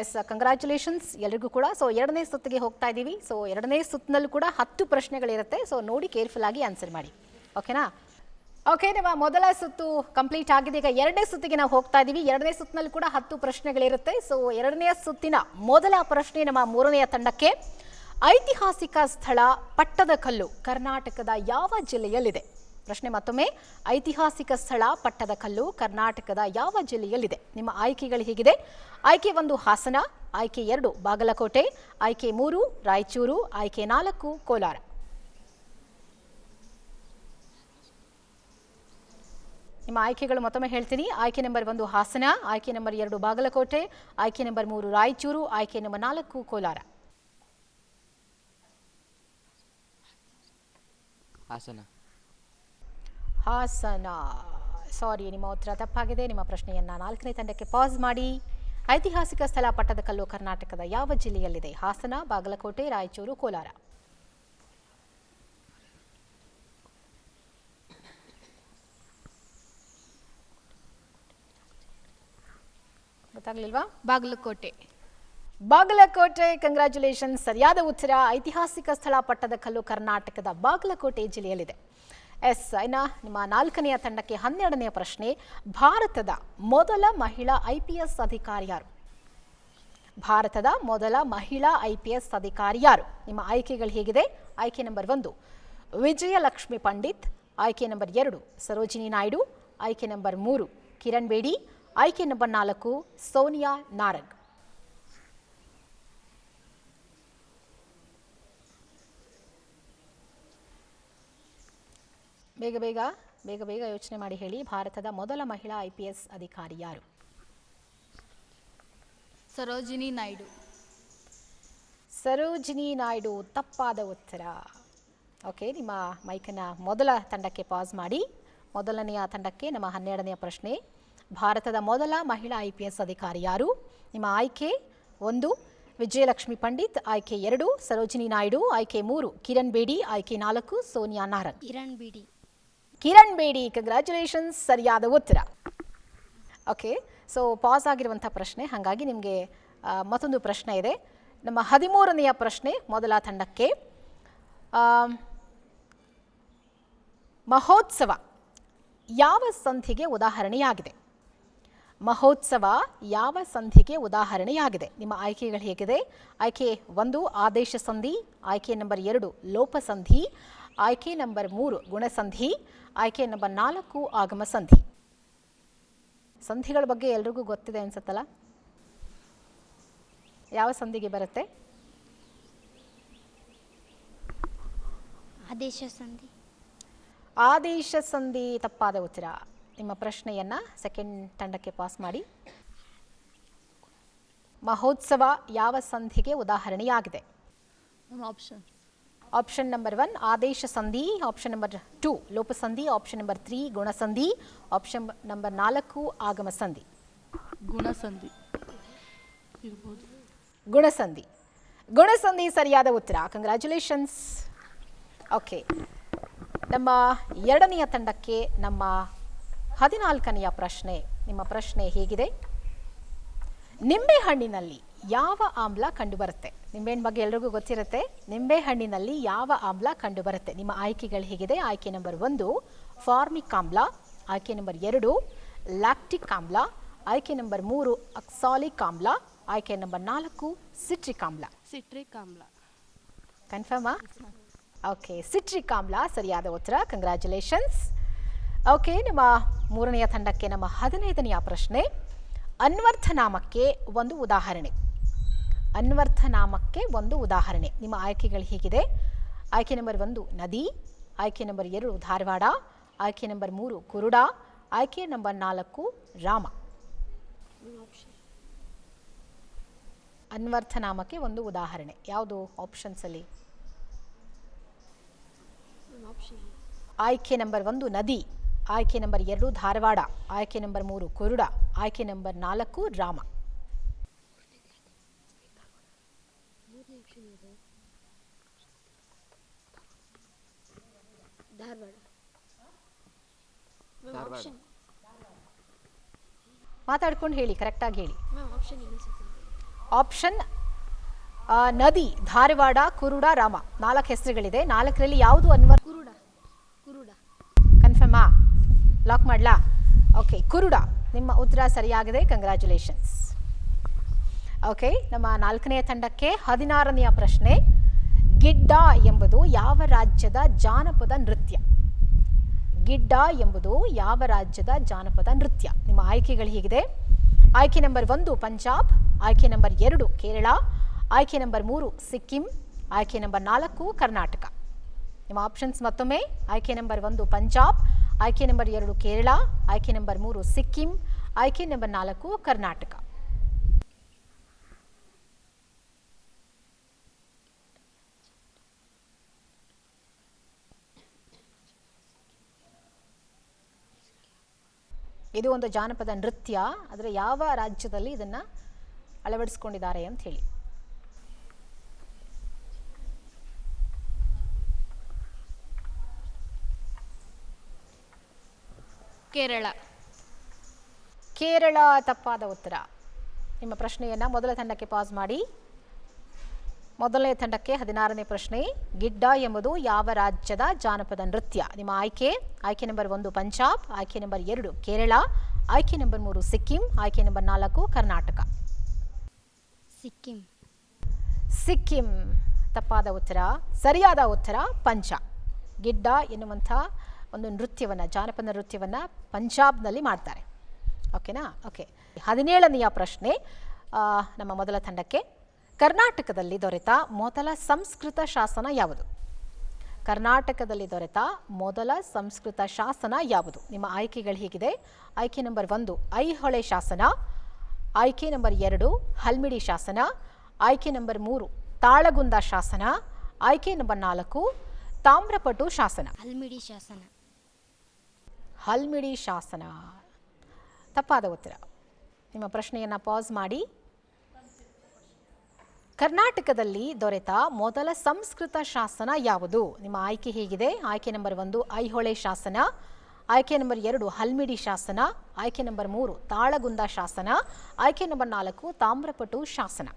S congratulations ಎಲ್ರಿಗೂ ಕೂಡ. So ಎರಡನೇ ಸುತ್ತಿಗೆ ಹೋಗ್ತಾ ಇದ್ದೀವಿ. ಸೊ ಎರಡನೇ ಸುತ್ತಿನಲ್ಲೂ ಕೂಡ ಹತ್ತು ಪ್ರಶ್ನೆಗಳಿರುತ್ತೆ. ಸೊ ನೋಡಿ ಕೇರ್ಫುಲ್ ಆಗಿ ಆನ್ಸರ್ ಮಾಡಿ. ಓಕೆನಾ ಓಕೆ ನಿಮ್ಮ ಮೊದಲ ಸುತ್ತು ಕಂಪ್ಲೀಟ್ ಆಗಿದೆ. ಈಗ ಎರಡನೇ ಸುತ್ತಿಗೆ ನಾವು ಹೋಗ್ತಾ ಇದ್ದೀವಿ. ಎರಡನೇ ಸುತ್ತಿನಲ್ಲಿ ಕೂಡ ಹತ್ತು ಪ್ರಶ್ನೆಗಳಿರುತ್ತೆ. ಸೊ ಎರಡನೇ ಸುತ್ತಿನ ಮೊದಲ ಪ್ರಶ್ನೆ ನಮ್ಮ ಮೂರನೆಯ ತಂಡಕ್ಕೆ. ಐತಿಹಾಸಿಕ ಸ್ಥಳ ಪಟ್ಟದಕಲ್ಲು ಕರ್ನಾಟಕದ ಯಾವ ಜಿಲ್ಲೆಯಲ್ಲಿದೆ? ಪ್ರಶ್ನೆ ಮತ್ತೊಮ್ಮೆ. ಐತಿಹಾಸಿಕ ಸ್ಥಳ ಪಟ್ಟದಕಲ್ಲು ಕರ್ನಾಟಕದ ಯಾವ ಜಿಲ್ಲೆಯಲ್ಲಿದೆ? ನಿಮ್ಮ ಆಯ್ಕೆಗಳು ಹೀಗಿದೆ? ಆಯ್ಕೆ ಒಂದು ಹಾಸನ, ಆಯ್ಕೆ ಎರಡು ಬಾಗಲಕೋಟೆ, ಆಯ್ಕೆ ಮೂರು ರಾಯಚೂರು, ಆಯ್ಕೆ ನಾಲ್ಕು ಕೋಲಾರ. ನಿಮ್ಮ ಆಯ್ಕೆಗಳು ಮತ್ತೊಮ್ಮೆ ಹೇಳ್ತೀನಿ. ಆಯ್ಕೆ ನಂಬರ್ ಒಂದು ಹಾಸನ, ಆಯ್ಕೆ ನಂಬರ್ ಎರಡು ಬಾಗಲಕೋಟೆ, ಆಯ್ಕೆ ನಂಬರ್ ಮೂರು ರಾಯಚೂರು, ಆಯ್ಕೆ ನಂಬರ್ ನಾಲ್ಕು ಕೋಲಾರ. ಹಾಸನ. ಹಾಸನ. ಸಾರಿ ನಿಮ್ಮ ಉತ್ತರ ತಪ್ಪಾಗಿದೆ. ನಿಮ್ಮ ಪ್ರಶ್ನೆಯನ್ನ ನಾಲ್ಕನೇ ತಂಡಕ್ಕೆ ಪಾಸ್ ಮಾಡಿ. ಐತಿಹಾಸಿಕ ಸ್ಥಳ ಪಟ್ಟದಕಲ್ಲು ಕರ್ನಾಟಕದ ಯಾವ ಜಿಲ್ಲೆಯಲ್ಲಿದೆ? ಹಾಸನ ಬಾಗಲಕೋಟೆ ರಾಯಚೂರು ಕೋಲಾರ. ಗೊತ್ತಾಗ್ಲಿಲ್ವಾ? ಬಾಗಲಕೋಟೆ. ಬಾಗಲಕೋಟೆ ಕಂಗ್ರ್ಯಾಚುಲೇಷನ್ ಸರಿಯಾದ ಉತ್ತರ. ಐತಿಹಾಸಿಕ ಸ್ಥಳ ಪಟ್ಟದಕಲ್ಲು ಕರ್ನಾಟಕದ ಬಾಗಲಕೋಟೆ ಜಿಲ್ಲೆಯಲ್ಲಿದೆ. ಎಸ್ ಇನ್ನ ನಿಮ್ಮ ನಾಲ್ಕನೆಯ ತಂಡಕ್ಕೆ ಹನ್ನೆರಡನೆಯ ಪ್ರಶ್ನೆ, ಭಾರತದ ಮೊದಲ ಮಹಿಳಾ ಐ ಪಿ ಎಸ್ ಅಧಿಕಾರಿ ಯಾರು? ಭಾರತದ ಮೊದಲ ಮಹಿಳಾ ಐ ಪಿ ಎಸ್ ಅಧಿಕಾರಿ ಯಾರು? ನಿಮ್ಮ ಆಯ್ಕೆಗಳು ಹೇಗಿದೆ? ಆಯ್ಕೆ ನಂಬರ್ ಒಂದು, ವಿಜಯಲಕ್ಷ್ಮಿ ಪಂಡಿತ್. ಆಯ್ಕೆ ನಂಬರ್ ಎರಡು, ಸರೋಜಿನಿ ನಾಯ್ಡು. ಆಯ್ಕೆ ನಂಬರ್ ಮೂರು, ಕಿರಣ್ ಬೇಡಿ. ಆಯ್ಕೆ ನಂಬರ್ ನಾಲ್ಕು, ಸೋನಿಯಾ ನಾರಗ್. ಬೇಗ ಬೇಗ ಬೇಗ ಬೇಗ ಯೋಚನೆ ಮಾಡಿ ಹೇಳಿ. ಭಾರತದ ಮೊದಲ ಮಹಿಳಾ ಐ ಪಿ ಎಸ್ ಅಧಿಕಾರಿ ಯಾರು? ಸರೋಜಿನಿ ನಾಯ್ಡು. ಸರೋಜಿನಿ ನಾಯ್ಡು ತಪ್ಪಾದ ಉತ್ತರ. ಓಕೆ ನಿಮ್ಮ ಮೈಕನ್ನ ಮೊದಲ ತಂಡಕ್ಕೆ ಪಾಸ್ ಮಾಡಿ. ಮೊದಲನೆಯ ತಂಡಕ್ಕೆ ನಮ್ಮ ಹನ್ನೆರಡನೆಯ ಪ್ರಶ್ನೆ. ಭಾರತದ ಮೊದಲ ಮಹಿಳಾ ಐ ಪಿ ಎಸ್ ಅಧಿಕಾರಿ ಯಾರು? ನಿಮ್ಮ ಆಯ್ಕೆ ಒಂದು ವಿಜಯಲಕ್ಷ್ಮಿ ಪಂಡಿತ್. ಆಯ್ಕೆ ಎರಡು ಸರೋಜಿನಿ ನಾಯ್ಡು. ಆಯ್ಕೆ ಮೂರು ಕಿರಣ್ ಬೇಡಿ. ಆಯ್ಕೆ ನಾಲ್ಕು ಸೋನಿಯಾ ನಾರಂಗ್. ಕಿರಣ್ ಬಿಡಿ. ಕಿರಣ್ ಬೇಡಿ ಕಂಗ್ರ್ಯಾಚುಲೇಷನ್ಸ್ ಸರಿಯಾದ ಉತ್ತರ. ಓಕೆ ಸೊ ಪಾಸ್ ಆಗಿರುವಂಥ ಪ್ರಶ್ನೆ, ಹಾಗಾಗಿ ನಿಮಗೆ ಮತ್ತೊಂದು ಪ್ರಶ್ನೆ ಇದೆ. ನಮ್ಮ ಹದಿಮೂರನೆಯ ಪ್ರಶ್ನೆ ಮೊದಲ ತಂಡಕ್ಕೆ. ಮಹೋತ್ಸವ ಯಾವ ಸಂಧಿಗೆ ಉದಾಹರಣೆಯಾಗಿದೆ? ಮಹೋತ್ಸವ ಯಾವ ಸಂಧಿಗೆ ಉದಾಹರಣೆಯಾಗಿದೆ? ನಿಮ್ಮ ಆಯ್ಕೆಗಳು ಹೇಗಿದೆ? ಆಯ್ಕೆ ಒಂದು, ಆದೇಶ ಸಂಧಿ, ಆಯ್ಕೆ ನಂಬರ್ ಎರಡು, ಲೋಪ ಸಂಧಿ ಆಯ್ಕೆ ನಂಬರ್ ಮೂರು ಗುಣಸಂಧಿ. ಆಯ್ಕೆ ನಂಬರ್ ನಾಲ್ಕು ಆಗಮ ಸಂಧಿ ಸಂಧಿಗಳ ಬಗ್ಗೆ ಎಲ್ರಿಗೂ ಗೊತ್ತಿದೆ ಅನ್ಸುತ್ತಲ್ಲ? ಯಾವ ಸಂಧಿಗೆ ಬರುತ್ತೆ? ಆದೇಶ ಸಂಧಿ. ಆದೇಶ ಸಂಧಿ ತಪ್ಪಾದ ಉತ್ತರ. ನಿಮ್ಮ ಪ್ರಶ್ನೆಯನ್ನ ಸೆಕೆಂಡ್ ತಂಡಕ್ಕೆ ಪಾಸ್ ಮಾಡಿ. ಮಹೋತ್ಸವ ಯಾವ ಸಂಧಿಗೆ ಉದಾಹರಣೆಯಾಗಿದೆ? ಆಪ್ಷನ್ ಆಪ್ಷನ್ ನಂಬರ್ ಒನ್ ಆದೇಶ ಸಂಧಿ ಆಪ್ಷನ್ ನಂಬರ್ ಟೂ ಲೋಪಸಂಧಿ ಆಪ್ಷನ್ ನಂಬರ್ ತ್ರೀ ಗುಣಸಂಧಿ ಆಪ್ಷನ್ ನಂಬರ್ ನಾಲ್ಕು ಆಗಮ ಸಂಧಿ ಗುಣಸಂಧಿ ಇರ್ಬೋದು. ಗುಣಸಂಧಿ ಗುಣಸಂಧಿ ಸರಿಯಾದ ಉತ್ತರ. ಕಂಗ್ರ್ಯಾಚುಲೇಷನ್ಸ್ ಓಕೆ ನಮ್ಮ ಎರಡನೆಯ ತಂಡಕ್ಕೆ ನಮ್ಮ ಹದಿನಾಲ್ಕನೆಯ ಪ್ರಶ್ನೆ. ನಿಮ್ಮ ಪ್ರಶ್ನೆ ಹೇಗಿದೆ? ನಿಂಬೆಹಣ್ಣಿನಲ್ಲಿ ಯಾವ ಆಮ್ಲ ಕಂಡುಬರುತ್ತೆ? ನಿಂಬೆಹಣ್ಣು ಬಗ್ಗೆ ಎಲ್ರಿಗೂ ಗೊತ್ತಿರುತ್ತೆ. ನಿಂಬೆಹಣ್ಣಿನಲ್ಲಿ ಯಾವ ಆಮ್ಲ ಕಂಡುಬರುತ್ತೆ? ನಿಮ್ಮ ಆಯ್ಕೆಗಳು ಹೇಗಿದೆ? ಆಯ್ಕೆ ನಂಬರ್ ಒಂದು ಫಾರ್ಮಿಕ್ ಆಮ್ಲ. ಆಯ್ಕೆ ನಂಬರ್ ಎರಡು ಲ್ಯಾಕ್ಟಿಕ್ ಆಮ್ಲ. ಆಯ್ಕೆ ನಂಬರ್ ಮೂರು ಅಕ್ಸಾಲಿಕ್ ಆಮ್ಲ. ಆಯ್ಕೆ ನಂಬರ್ ನಾಲ್ಕು ಸಿಟ್ರಿಕ್ ಆಮ್ಲ. ಸಿಟ್ರಿಕ್ ಆಮ್ಲ. ಕನ್ಫರ್ಮಾ ಓಕೆ ಸಿಟ್ರಿಕ್ ಆಮ್ಲ ಸರಿಯಾದ ಉತ್ತರ. ಕಂಗ್ರ್ಯಾಚುಲೇಷನ್ಸ್ ಓಕೆ ನಮ್ಮ ಮೂರನೆಯ ತಂಡಕ್ಕೆ ನಮ್ಮ ಹದಿನೈದನೆಯ ಪ್ರಶ್ನೆ. ಅನ್ವರ್ಥನಾಮಕ್ಕೆ ಒಂದು ಉದಾಹರಣೆ. ಅನ್ವರ್ಥನಾಮಕ್ಕೆ ಒಂದು ಉದಾಹರಣೆ. ನಿಮ್ಮ ಆಯ್ಕೆಗಳು ಹೀಗಿದೆ. ಆಯ್ಕೆ ನಂಬರ್ ಒಂದು, ನದಿ. ಆಯ್ಕೆ ನಂಬರ್ ಎರಡು, ಧಾರವಾಡ. ಆಯ್ಕೆ ನಂಬರ್ ಮೂರು, ಕುರುಡ. ಆಯ್ಕೆ ನಂಬರ್ ನಾಲ್ಕು, ರಾಮ. ಅನ್ವರ್ಥನಾಮಕ್ಕೆ ಒಂದು ಉದಾಹರಣೆ. ಯಾವುದು ಆಪ್ಷನ್ಸಲ್ಲಿ? ಆಯ್ಕೆ ನಂಬರ್ ಒಂದು, ನದಿ. ಆಯ್ಕೆ ನಂಬರ್ ಎರಡು, ಧಾರವಾಡ. ಆಯ್ಕೆ ನಂಬರ್ ಮೂರು, ಕುರುಡ. ಆಯ್ಕೆ ನಂಬರ್ ನಾಲ್ಕು, ರಾಮ. ಧಾರವಾಡ. ಮಾತಾಡ್ಕೊಂಡು ಹೇಳಿ ಕರೆಕ್ಟಾಗಿ ಹೇಳಿ. ಆಪ್ಷನ್ ಆಪ್ಷನ್ ನದಿ ಧಾರವಾಡ ಕುರುಡ ರಾಮ. ನಾಲ್ಕು ಹೆಸರುಗಳಿದೆ. ನಾಲ್ಕರಲ್ಲಿ ಯಾವುದು ಅನ್ವರ್ ಕುರುಡ ಕುರುಡ. ಕನ್ಫರ್ಮಾ ಲಾಕ್ ಮಾಡ್ಲಾ? ಓಕೆ ಕುರುಡ. ನಿಮ್ಮ ಉತ್ತರ ಸರಿಯಾಗಿದೆ. ಕಂಗ್ರ್ಯಾಚುಲೇಷನ್ಸ್ ಓಕೆ ನಮ್ಮ ನಾಲ್ಕನೆಯ ತಂಡಕ್ಕೆ ಹದಿನಾರನೆಯ ಪ್ರಶ್ನೆ. ಗಿಡ್ಡ ಎಂಬುದು ಯಾವ ರಾಜ್ಯದ ಜಾನಪದ ನೃತ್ಯ? ಗಿಡ್ಡ ಎಂಬುದು ಯಾವ ರಾಜ್ಯದ ಜಾನಪದ ನೃತ್ಯ? ನಿಮ್ಮ ಆಯ್ಕೆಗಳು ಹೀಗಿದೆ. ಆಯ್ಕೆ ನಂಬರ್ ಒಂದು, ಪಂಜಾಬ್. ಆಯ್ಕೆ ನಂಬರ್ ಎರಡು, ಕೇರಳ. ಆಯ್ಕೆ ನಂಬರ್ ಮೂರು, ಸಿಕ್ಕಿಂ. ಆಯ್ಕೆ ನಂಬರ್ ನಾಲ್ಕು, ಕರ್ನಾಟಕ. ನಿಮ್ಮ ಆಪ್ಷನ್ಸ್ ಮತ್ತೊಮ್ಮೆ. ಆಯ್ಕೆ ನಂಬರ್ ಒಂದು, ಪಂಜಾಬ್. ಆಯ್ಕೆ ನಂಬರ್ ಎರಡು, ಕೇರಳ. ಆಯ್ಕೆ ನಂಬರ್ ಮೂರು, ಸಿಕ್ಕಿಂ. ಆಯ್ಕೆ ನಂಬರ್ ನಾಲ್ಕು, ಕರ್ನಾಟಕ. ಇದು ಒಂದು ಜಾನಪದ ನೃತ್ಯ. ಆದರೆ ಯಾವ ರಾಜ್ಯದಲ್ಲಿ ಇದನ್ನು ಅಳವಡಿಸ್ಕೊಂಡಿದ್ದಾರೆ ಅಂತ ಹೇಳಿ. ಕೇರಳ. ಕೇರಳ ತಪ್ಪಾದ ಉತ್ತರ. ನಿಮ್ಮ ಪ್ರಶ್ನೆಯನ್ನು ಮೊದಲ ತಂಡಕ್ಕೆ ಪಾಸ್ ಮಾಡಿ. ಮೊದಲನೇ ತಂಡಕ್ಕೆ ಹದಿನಾರನೇ ಪ್ರಶ್ನೆ ಗಿಡ್ಡ ಎಂಬುದು ಯಾವ ರಾಜ್ಯದ ಜಾನಪದ ನೃತ್ಯ? ನಿಮ್ಮ ಆಯ್ಕೆ? ಆಯ್ಕೆ ನಂಬರ್ ಒಂದು ಪಂಜಾಬ್ ಆಯ್ಕೆ ನಂಬರ್ ಎರಡು ಕೇರಳ ಆಯ್ಕೆ ನಂಬರ್ ಮೂರು ಸಿಕ್ಕಿಂ ಆಯ್ಕೆ ನಂಬರ್ ನಾಲ್ಕು ಕರ್ನಾಟಕ. ಸಿಕ್ಕಿಂ. ಸಿಕ್ಕಿಂ. ತಪ್ಪಾದ ಉತ್ತರ ಸರಿಯಾದ ಉತ್ತರ ಪಂಜಾಬ್. ಗಿಡ್ಡ ಎನ್ನುವಂಥ ಒಂದು ನೃತ್ಯವನ್ನು ಜಾನಪದ ನೃತ್ಯವನ್ನು ಪಂಜಾಬ್ನಲ್ಲಿ ಮಾಡ್ತಾರೆ. ಓಕೆನಾ? ಓಕೆ. ಹದಿನೇಳನೆಯ ಪ್ರಶ್ನೆ ನಮ್ಮ ಮೊದಲ ತಂಡಕ್ಕೆ. ಕರ್ನಾಟಕದಲ್ಲಿ ದೊರೆತ ಮೊದಲ ಸಂಸ್ಕೃತ ಶಾಸನ ಯಾವುದು? ಕರ್ನಾಟಕದಲ್ಲಿ ದೊರೆತ ಮೊದಲ ಸಂಸ್ಕೃತ ಶಾಸನ ಯಾವುದು? ನಿಮ್ಮ ಆಯ್ಕೆಗಳು ಹೀಗಿದೆ. ಆಯ್ಕೆ ನಂಬರ್ ಒಂದು ಐಹೊಳೆ ಶಾಸನ. ಆಯ್ಕೆ ನಂಬರ್ ಎರಡು ಹಲ್ಮಿಡಿ ಶಾಸನ. ಆಯ್ಕೆ ನಂಬರ್ ಮೂರು ತಾಳಗುಂದ ಶಾಸನ. ಆಯ್ಕೆ ನಂಬರ್ ನಾಲ್ಕು ತಾಮ್ರಪಟು ಶಾಸನ. ಹಲ್ಮಿಡಿ ಶಾಸನ. ಹಲ್ಮಿಡಿ ಶಾಸನ. ತಪ್ಪಾದ ಉತ್ತರ. ನಿಮ್ಮ ಪ್ರಶ್ನೆಯನ್ನು ಪಾಸ್ ಮಾಡಿ. ಕರ್ನಾಟಕದಲ್ಲಿ ದೊರೆತ ಮೊದಲ ಸಂಸ್ಕೃತ ಶಾಸನ ಯಾವುದು? ನಿಮ್ಮ ಆಯ್ಕೆ ಹೇಗಿದೆ? ಆಯ್ಕೆ ನಂಬರ್ ಒಂದು ಐಹೊಳೆ ಶಾಸನ. ಆಯ್ಕೆ ನಂಬರ್ ಎರಡು ಹಲ್ಮಿಡಿ ಶಾಸನ. ಆಯ್ಕೆ ನಂಬರ್ ಮೂರು ತಾಳಗುಂದ ಶಾಸನ. ಆಯ್ಕೆ ನಂಬರ್ ನಾಲ್ಕು ತಾಮ್ರಪಟು ಶಾಸನ.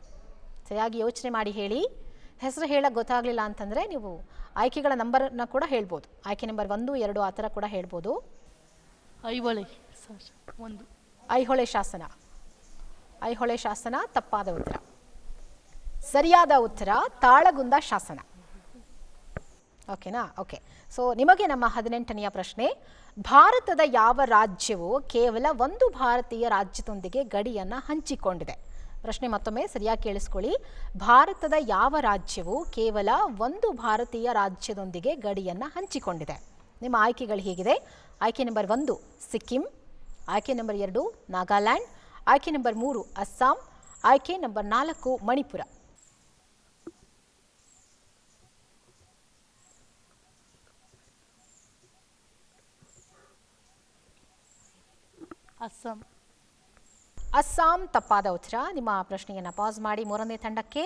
ಸರಿಯಾಗಿ ಯೋಚನೆ ಮಾಡಿ ಹೇಳಿ. ಹೆಸರು ಹೇಳಕ್ಕೆ ಗೊತ್ತಾಗಲಿಲ್ಲ ಅಂತಂದರೆ ನೀವು ಆಯ್ಕೆಗಳ ನಂಬರ್ನ ಕೂಡ ಹೇಳ್ಬೋದು. ಆಯ್ಕೆ ನಂಬರ್ ಒಂದು ಎರಡು ಆ ಥರ ಕೂಡ ಹೇಳ್ಬೋದು. ಐಹೊಳೆ ಒಂದು. ಐಹೊಳೆ ಶಾಸನ. ಐಹೊಳೆ ಶಾಸನ ತಪ್ಪಾದ ಉತ್ತರ. ಸರಿಯಾದ ಉತ್ತರ, ತಾಳಗುಂದ ಶಾಸನ. ಓಕೆನಾ? ಓಕೆ. ಸೊ ನಿಮಗೆ ನಮ್ಮ ಹದಿನೆಂಟನೆಯ ಪ್ರಶ್ನೆ, ಭಾರತದ ಯಾವ ರಾಜ್ಯವು ಕೇವಲ ಒಂದು ಭಾರತೀಯ ರಾಜ್ಯದೊಂದಿಗೆ ಗಡಿಯನ್ನು ಹಂಚಿಕೊಂಡಿದೆ? ಪ್ರಶ್ನೆ ಮತ್ತೊಮ್ಮೆ ಸರಿಯಾಗಿ ಕೇಳಿಸ್ಕೊಳ್ಳಿ. ಭಾರತದ ಯಾವ ರಾಜ್ಯವು ಕೇವಲ ಒಂದು ಭಾರತೀಯ ರಾಜ್ಯದೊಂದಿಗೆ ಗಡಿಯನ್ನು ಹಂಚಿಕೊಂಡಿದೆ? ನಿಮ್ಮ ಆಯ್ಕೆಗಳು ಹೀಗಿದೆ? ಆಯ್ಕೆ ನಂಬರ್ ಒಂದು, ಸಿಕ್ಕಿಂ. ಆಯ್ಕೆ ನಂಬರ್ ಎರಡು, ನಾಗಾಲ್ಯಾಂಡ್. ಆಯ್ಕೆ ನಂಬರ್ ಮೂರು, ಅಸ್ಸಾಂ. ಆಯ್ಕೆ ನಂಬರ್ ನಾಲ್ಕು, ಮಣಿಪುರ. ಅಸ್ಸಾಂ. ಅಸ್ಸಾಂ ತಪ್ಪಾದ ಉತ್ತರ. ನಿಮ್ಮ ಪ್ರಶ್ನೆಯನ್ನು ಪಾಸ್ ಮಾಡಿ ಮೂರನೇ ತಂಡಕ್ಕೆ.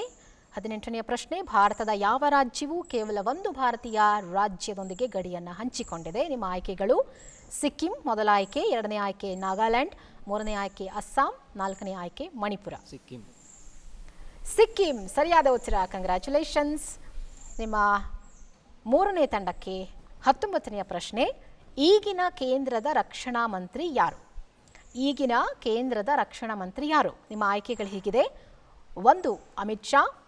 ಹದಿನೆಂಟನೆಯ ಪ್ರಶ್ನೆ ಭಾರತದ ಯಾವ ರಾಜ್ಯವು ಕೇವಲ ಒಂದು ಭಾರತೀಯ ರಾಜ್ಯದೊಂದಿಗೆ ಗಡಿಯನ್ನು ಹಂಚಿಕೊಂಡಿದೆ? ನಿಮ್ಮ ಆಯ್ಕೆಗಳು ಸಿಕ್ಕಿಂ ಮೊದಲ ಆಯ್ಕೆ ಎರಡನೇ ಆಯ್ಕೆ ನಾಗಾಲ್ಯಾಂಡ್ ಮೂರನೇ ಆಯ್ಕೆ ಅಸ್ಸಾಂ ನಾಲ್ಕನೇ ಆಯ್ಕೆ ಮಣಿಪುರ. ಸಿಕ್ಕಿಂ. ಸಿಕ್ಕಿಂ ಸರಿಯಾದ ಉತ್ತರ. ಕಂಗ್ರ್ಯಾಚುಲೇಷನ್ಸ್ ನಿಮ್ಮ ಮೂರನೇ ತಂಡಕ್ಕೆ ಹತ್ತೊಂಬತ್ತನೆಯ ಪ್ರಶ್ನೆ ಈಗಿನ ಕೇಂದ್ರದ ರಕ್ಷಣಾ ಮಂತ್ರಿ ಯಾರು? ಈಗಿನ ಕೇಂದ್ರದ ರಕ್ಷಣಾ ಮಂತ್ರಿ ಯಾರು? ನಿಮ್ಮ ಆಯ್ಕೆಗಳು ಹೀಗಿದೆ. ಒಂದು, ಅಮಿತ್ ಶಾ.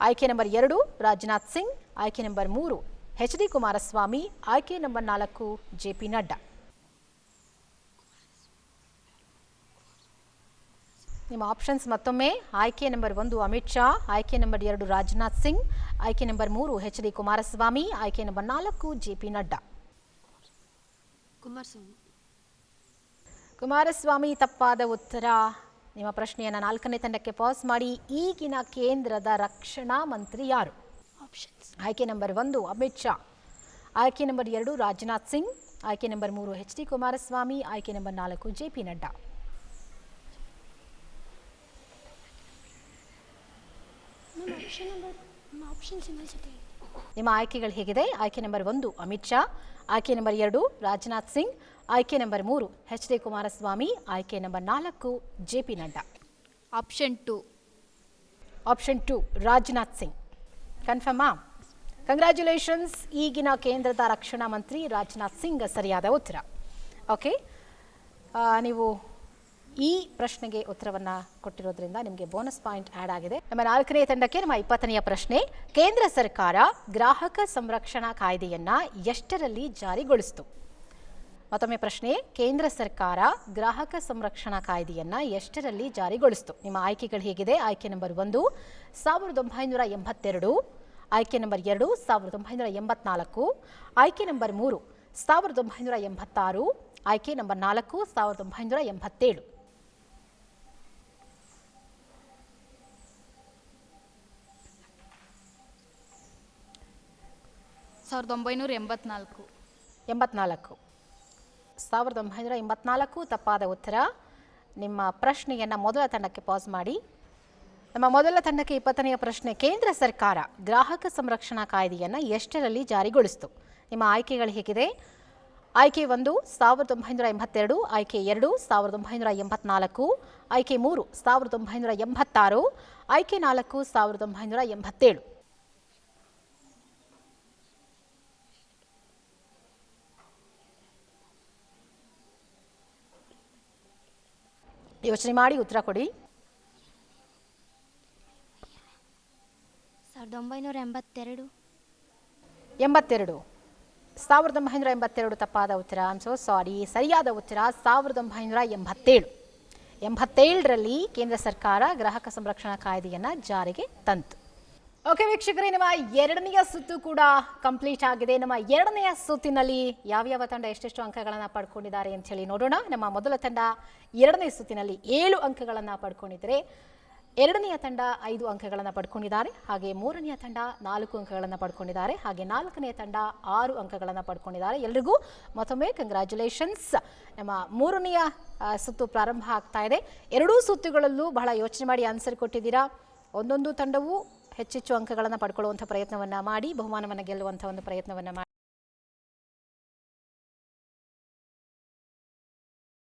ಆಯ್ಕೆ ನಂಬರ್ ಎರಡು, ರಾಜನಾಥ್ ಸಿಂಗ್. ಆಯ್ಕೆ ನಂಬರ್ ಮೂರು, ಎಚ್ ಡಿ ಕುಮಾರಸ್ವಾಮಿ. ಆಯ್ಕೆ ನಂಬರ್ ನಾಲ್ಕು, ಜೆ ಪಿ ನಡ್ಡಾ. ನಿಮ್ಮ ಆಪ್ಷನ್ಸ್ ಮತ್ತೊಮ್ಮೆ. ಆಯ್ಕೆ ನಂಬರ್ ಒಂದು, ಅಮಿತ್ ಶಾ. ಆಯ್ಕೆ ನಂಬರ್ ಎರಡು, ರಾಜನಾಥ್ ಸಿಂಗ್. ಆಯ್ಕೆ ನಂಬರ್ ಮೂರು, ಎಚ್ ಡಿ ಕುಮಾರಸ್ವಾಮಿ. ಆಯ್ಕೆ ನಂಬರ್ ನಾಲ್ಕು, ಜೆ ಪಿ ನಡ್ಡಾ. ಕುಮಾರಸ್ವಾಮಿ. ಕುಮಾರಸ್ವಾಮಿ ತಪ್ಪಾದ ಉತ್ತರ. ನಿಮ್ಮ ಪ್ರಶ್ನೆಯನ್ನು ನಾಲ್ಕನೇ ತಂಡಕ್ಕೆ ಪಾಸ್ ಮಾಡಿ ಈಗಿನ ಕೇಂದ್ರದ ರಕ್ಷಣಾ ಮಂತ್ರಿ ಯಾರು? ಆಪ್ಷನ್ಸ್ ಆಯ್ಕೆ ನಂಬರ್ ಒಂದು ಅಮಿತ್ ಶಾ. ಆಯ್ಕೆ ನಂಬರ್ ಎರಡು ರಾಜನಾಥ್ ಸಿಂಗ್. ಆಯ್ಕೆ ನಂಬರ್ ಮೂರು ಎಚ್ ಡಿ ಕುಮಾರಸ್ವಾಮಿ. ಆಯ್ಕೆ ನಂಬರ್ ನಾಲ್ಕು ಜೆ ಪಿ ನಡ್ಡಾ. ನಿಮ್ಮ ಆಯ್ಕೆಗಳು ಹೇಗಿದೆ? ಆಯ್ಕೆ ನಂಬರ್ ಒಂದು ಅಮಿತ್ ಶಾ. ಆಯ್ಕೆ ನಂಬರ್ ಎರಡು ರಾಜನಾಥ್ ಸಿಂಗ್. ಆಯ್ಕೆ ನಂಬರ್ ಮೂರು ಎಚ್ ಡಿ ಕುಮಾರಸ್ವಾಮಿ ಆಯ್ಕೆ ನಂಬರ್ ನಾಲ್ಕು J P Nadda. Option two option two Rajnath Singh. ಕನ್ಫರ್ಮಾ congratulations ಈಗಿನ ಕೇಂದ್ರದ ರಕ್ಷಣಾ ಮಂತ್ರಿ ರಾಜನಾಥ್ ಸಿಂಗ್ ಸರಿಯಾದ ಉತ್ತರ. ಓಕೆ ನೀವು ಈ ಪ್ರಶ್ನೆಗೆ ಉತ್ತರವನ್ನು ಕೊಟ್ಟಿರೋದ್ರಿಂದ ನಿಮಗೆ ಬೋನಸ್ ಪಾಯಿಂಟ್ ಆ್ಯಡ್ ಆಗಿದೆ. ನಮ್ಮ ನಾಲ್ಕನೇ ತಂಡಕ್ಕೆ ನಮ್ಮ ಇಪ್ಪತ್ತನೆಯ ಪ್ರಶ್ನೆ ಕೇಂದ್ರ ಸರ್ಕಾರ ಗ್ರಾಹಕ ಸಂರಕ್ಷಣಾ ಕಾಯ್ದೆಯನ್ನು ಎಷ್ಟರಲ್ಲಿ ಜಾರಿಗೊಳಿಸಿತು? ಮತ್ತೊಮ್ಮೆ ಪ್ರಶ್ನೆ ಕೇಂದ್ರ ಸರ್ಕಾರ ಗ್ರಾಹಕ ಸಂರಕ್ಷಣಾ ಕಾಯ್ದೆಯನ್ನ ಎಷ್ಟರಲ್ಲಿ ಜಾರಿಗೊಳಿಸಿತು? ನಿಮ್ಮ ಆಯ್ಕೆಗಳು ಹೇಗಿದೆ? ಆಯ್ಕೆ ನಂಬರ್ ಒಂದು ಸಾವಿರದ ಒಂಬೈನೂರ ಎಂಬತ್ತೆರಡು. ಆಯ್ಕೆ ನಂಬರ್ ಎರಡು ಸಾವಿರದ ಒಂಬೈನೂರ ಎಂಬತ್ನಾಲ್ಕು. ಆಯ್ಕೆ ನಂಬರ್ ಮೂರು ಸಾವಿರದ ಒಂಬೈನೂರ ಎಂಬತ್ತಾರು. ಆಯ್ಕೆ ನಂಬರ್ ನಾಲ್ಕು ಸಾವಿರದ ಒಂಬೈನೂರ ಎಂಬತ್ತೇಳು. ಸಾವಿರದ ಒಂಬೈನೂರ ಎಂಬತ್ನಾಲ್ಕು. ಎಂಬತ್ನಾಲ್ಕು. ಸಾವಿರದ ಒಂಬೈನೂರ ಎಂಬತ್ನಾಲ್ಕು ತಪ್ಪಾದ ಉತ್ತರ. ನಿಮ್ಮ ಪ್ರಶ್ನೆಯನ್ನು ಮೊದಲ ತಂಡಕ್ಕೆ ಪಾಸ್ ಮಾಡಿ. ನಮ್ಮ ಮೊದಲ ತಂಡಕ್ಕೆ ಇಪ್ಪತ್ತನೆಯ ಪ್ರಶ್ನೆ, ಕೇಂದ್ರ ಸರ್ಕಾರ ಗ್ರಾಹಕ ಸಂರಕ್ಷಣಾ ಕಾಯ್ದೆಯನ್ನು ಎಷ್ಟರಲ್ಲಿ ಜಾರಿಗೊಳಿಸಿತು? ನಿಮ್ಮ ಆಯ್ಕೆಗಳು ಹೇಗಿದೆ? ಆಯ್ಕೆ ಒಂದು, ಸಾವಿರದ ಒಂಬೈನೂರ ಎಂಬತ್ತೆರಡು, ಆಯ್ಕೆ ಎರಡು, ಸಾವಿರದ ಒಂಬೈನೂರ ಎಂಬತ್ನಾಲ್ಕು, ಆಯ್ಕೆ ಮೂರು, ಸಾವಿರದ ಒಂಬೈನೂರ ಎಂಬತ್ತಾರು, ಆಯ್ಕೆ ನಾಲ್ಕು, ಸಾವಿರದ ಒಂಬೈನೂರ ಎಂಬತ್ತೇಳು. ಯೋಚನೆ ಮಾಡಿ ಉತ್ತರ ಕೊಡಿ. ಸಾವಿರದ ಒಂಬೈನೂರ ಎಂಬತ್ತೆರಡು. ಎಂಬತ್ತೆರಡು. ಸಾವಿರದ ಒಂಬೈನೂರ ಎಂಬತ್ತೆರಡು ತಪ್ಪಾದ ಉತ್ತರ. ಐಮ್ ಸೋ ಸಾರಿ ಸರಿಯಾದ ಉತ್ತರ ಸಾವಿರದ ಒಂಬೈನೂರ ಎಂಬತ್ತೇಳು. ಎಂಬತ್ತೇಳರಲ್ಲಿ ಕೇಂದ್ರ ಸರ್ಕಾರ ಗ್ರಾಹಕ ಸಂರಕ್ಷಣಾ ಕಾಯ್ದೆಯನ್ನು ಜಾರಿಗೆ ತಂತು. ಓಕೆ ವೀಕ್ಷಕರೇ, ನಮ್ಮ ಎರಡನೆಯ ಸುತ್ತು ಕೂಡ ಕಂಪ್ಲೀಟ್ ಆಗಿದೆ. ನಮ್ಮ ಎರಡನೆಯ ಸುತ್ತಿನಲ್ಲಿ ಯಾವ್ಯಾವ ತಂಡ ಎಷ್ಟೆಷ್ಟು ಅಂಕಗಳನ್ನು ಪಡ್ಕೊಂಡಿದ್ದಾರೆ ಅಂತ ಹೇಳಿ ನೋಡೋಣ. ನಮ್ಮ ಮೊದಲ ತಂಡ ಎರಡನೇ ಸುತ್ತಿನಲ್ಲಿ ಏಳು ಅಂಕಗಳನ್ನು ಪಡ್ಕೊಂಡಿದ್ದರೆ ಎರಡನೆಯ ತಂಡ ಐದು ಅಂಕಗಳನ್ನು ಪಡ್ಕೊಂಡಿದ್ದಾರೆ. ಹಾಗೆ ಮೂರನೆಯ ತಂಡ ನಾಲ್ಕು ಅಂಕಗಳನ್ನು ಪಡ್ಕೊಂಡಿದ್ದಾರೆ. ಹಾಗೆ ನಾಲ್ಕನೆಯ ತಂಡ ಆರು ಅಂಕಗಳನ್ನು ಪಡ್ಕೊಂಡಿದ್ದಾರೆ. ಎಲ್ರಿಗೂ ಮತ್ತೊಮ್ಮೆ ಕಂಗ್ರ್ಯಾಚುಲೇಷನ್ಸ್ ನಮ್ಮ ಮೂರನೆಯ ಸುತ್ತು ಪ್ರಾರಂಭ ಆಗ್ತಾ ಇದೆ. ಎರಡೂ ಸುತ್ತುಗಳಲ್ಲೂ ಬಹಳ ಯೋಚನೆ ಮಾಡಿ ಆನ್ಸರ್ ಕೊಟ್ಟಿದ್ದೀರಾ. ಒಂದೊಂದು ತಂಡವು ಹೆಚ್ಚೆಚ್ಚು ಅಂಕಗಳನ್ನು ಪಡ್ಕೊಳ್ಳುವಂಥ ಪ್ರಯತ್ನವನ್ನು ಮಾಡಿ ಬಹುಮಾನವನ್ನು ಗೆಲ್ಲುವಂಥ ಒಂದು ಪ್ರಯತ್ನವನ್ನು ಮಾಡಿ.